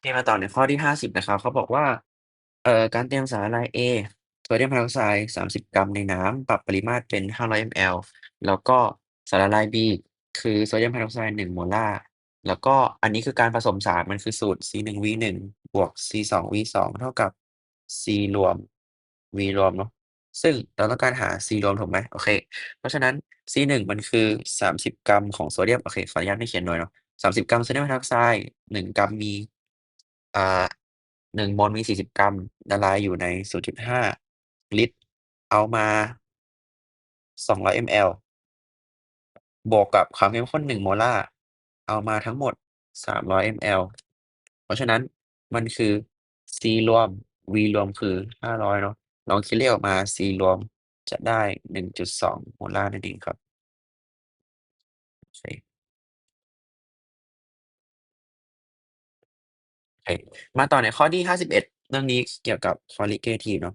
เคมาต่อในข้อที่50นะครับ เขาบอกว่าเอ่อการเตรียมสารละลาย A โซเดียมไฮดรอกไซด์30กรัมในน้ำปรับปริมาตรเป็น500 ml แล้วก็สารละลาย B คือโซเดียมไฮดรอกไซด์1โมลาร์แล้วก็อันนี้คือการผสมสารมันคือสูตร C1V1 บวก C2V2 เท่ากับ C รวม V รวมเนาะซึ่งเราต้องการหา C รวมถูกไหม?โอเค เพราะฉะนั้น C1 มันคือ30กรัมของโซเดียมโอเคขออนุญาตไม่เขียนหน่วยเนาะ30กรัมโซเดียมไฮดรอกไซด์1กรัมมี อ่า 1 มลมี 40 กรัม ละลายอยู่ใน 0.5 ลิตร เอามา 200 ml บวกกับความเข้มข้น 1 โมลาร์ เอามาทั้งหมด 300 ml เพราะฉะนั้นมันคือ C รวม V รวมคือ 500 เนาะ ลองคิดเลขออกมา C รวมจะได้ 1.2 โมลาร์ นั่นเองครับโอ มาต่อในข้อที่51เอ็ดเรื่องนี้เกี่ยวกับ Qualitative เนาะ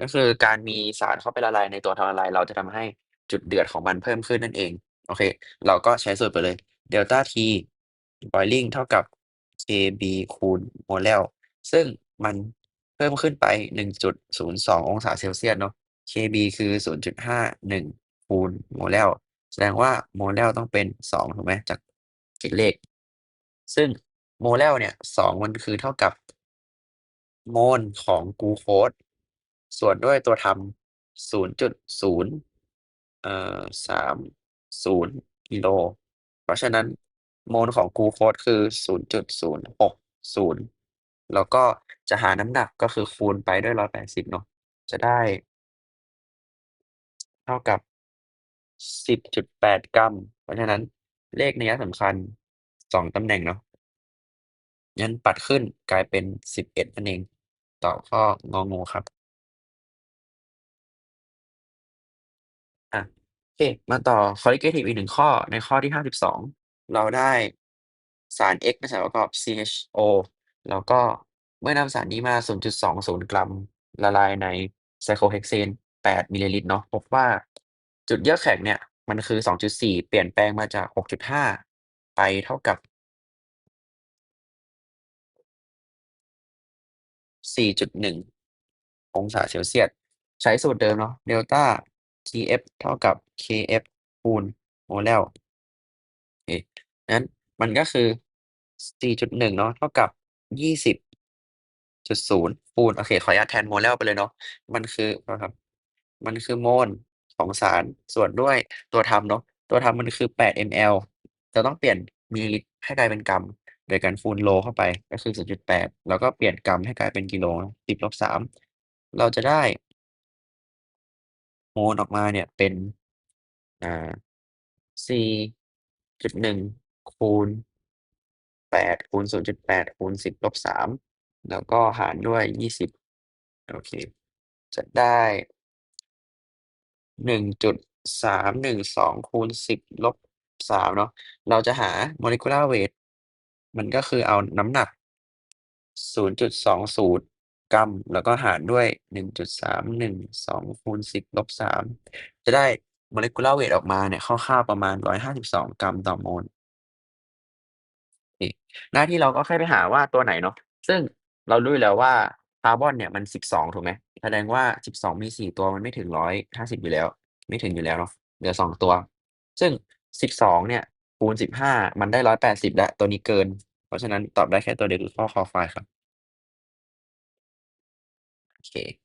ก็คือการมีสารเข้าไปละลายในตัวทำละลาย เราจะทำให้จุดเดือดของมันเพิ่มขึ้นนั่นเอง โอเค เราก็ใช้สูตรไปเลยเดลตา T boiling เท่ากับ KB คูณ Mol ซึ่งมันเพิ่มขึ้นไป 1.02 องศาเซลเซียสเนาะ KB คือ 0.51 คูณ Mol แสดงว่า Mol ต้องเป็น 2 ถูกไหม?จากคิดเลข ซึ่ง Mol เนี่ย2มันคือเท่ากับ โมลของกลูโคสส่วนด้วยตัวทำ0.0เอ่อ30กิโล เพราะฉะนั้นโมลของกลูโคสคือ0.060แล้วก็จะหาน้ำหนักก็คือคูณไปด้วย180เนาะจะได้ เท่ากับ10.8กรัม เพราะฉะนั้นเลขนัยสำคัญ2ตำแหน่งเนาะ งั้นปัดขึ้นกลายเป็น11นั่นเอง ตอบข้ององูครับอะโอเค มาต่อ Qualitative อีก1ข้อในข้อที่52เราได้สาร X เป็นสารประกอบ CHO แล้วก็เมื่อนำสารนี้มา0.20กรัม ละลายในไซโคลเฮกเซน8มิลลิลิตรเนาะพบว่าจุดเยือกแข็งเนี่ย มันคือ2.4เปลี่ยนแปลงมาจาก6.5ไปเท่ากับ 4.1 องศาเซลเซียส ใช้สูตรเดิมเนาะเดลต้า TF เท่ากับ KF คูณโอเคงั้นมันก็คือ 4.1 เนาะเท่ากับ 20.0 คูณ โอเค ขออนุญาตแทน Mol ไปเลยเนาะ มันคือโทษครับ มันคือโมลของสารส่วนด้วยตัวทำเนาะ ตัวทำมันคือ 8 ml จะต้องเปลี่ยนมิลลิลิตรให้กลายเป็นกรัม โดยการคูณโลเข้าไปก็คือ 0.8 แล้วก็เปลี่ยนกรัมให้กลายเป็นกิโลสิบลบสามเราจะได้โมลออกมาเนี่ยเป็นอ่าสี่จุดหนึ่งคูณแปดคูณศูนจุดแปดคูณสิบลบสามแล้วก็หารด้วยยี่สิบโอเค จะได้หนึ่งจุดสามหนึ่งสองคูณสิบลบสามเนาะเราจะหาโมเลกุลาร์เวท มันก็คือเอาน้ำหนัก 0.20 กรัม แล้วก็หารด้วย 1.312คูณ10ลบ3จะได้ Molecular weight ออกมาเนี่ยคร่าวๆประมาณ 152 กรัมต่อโมลโอเคหน้าที่เราก็แค่ไปหาว่าตัวไหนเนาะซึ่งเรารู้อยู่แล้วว่าคาร์บอนเนี่ยมัน 12 ถูกไหม?แสดงว่า 12 มี 4 ตัวมันไม่ถึง 150 อยู่แล้ว ไม่ถึงอยู่แล้วเนาะเหลือ 2 ตัว ซึ่ง 12 เนี่ย คูณสิบห้ามันได้ร้อยแล้ว ตัวนี้เกิน เพราะฉะนั้นตอบได้แค่ตัวเดียวคือข้อคอควายครับ โอเค